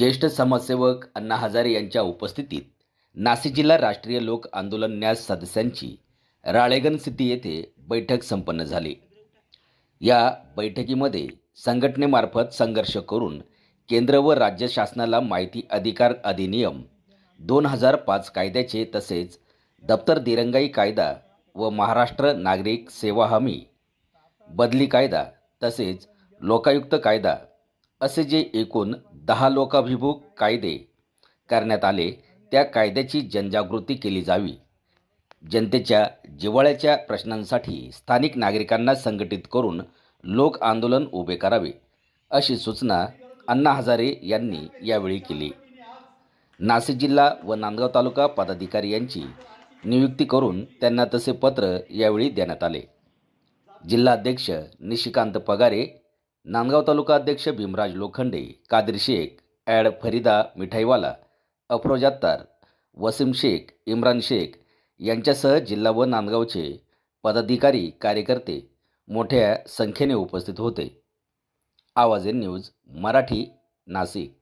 ज्येष्ठ समाजसेवक अण्णा हजारे यांच्या उपस्थितीत नाशिक जिल्हा राष्ट्रीय लोक आंदोलन न्यास सदस्यांची राळेगण सिटी येथे बैठक संपन्न झाली. या बैठकीमध्ये संघटनेमार्फत संघर्ष करून केंद्र व राज्य शासनाला माहिती अधिकार अधिनियम दोन हजार पाच कायद्याचे तसेच दप्तर दिरंगाई कायदा व महाराष्ट्र नागरिक सेवा हमी बदली कायदा तसेच लोकायुक्त कायदा असे जे एकूण दहा लोकाभिमुख कायदे करण्यात आले त्या कायद्याची जनजागृती केली जावी. जनतेच्या जिव्हाळ्याच्या प्रश्नांसाठी स्थानिक नागरिकांना संघटित करून लोक आंदोलन उभे करावे अशी सूचना अण्णा हजारे यांनी यावेळी केली. नाशिक जिल्हा व नांदगाव तालुका पदाधिकारी यांची नियुक्ती करून त्यांना तसे पत्र यावेळी देण्यात आले. जिल्हाध्यक्ष निशिकांत पगारे नांदगाव तालुका अध्यक्ष भीमराज लोखंडे कादिर शेख ॲड फरीदा मिठाईवाला अफरोज अत्तार वसीम शेख इम्रान शेख यांच्यासह जिल्हा व नांदगावचे पदाधिकारी कार्यकर्ते मोठ्या संख्येने उपस्थित होते. आवाज न्यूज मराठी नाशिक.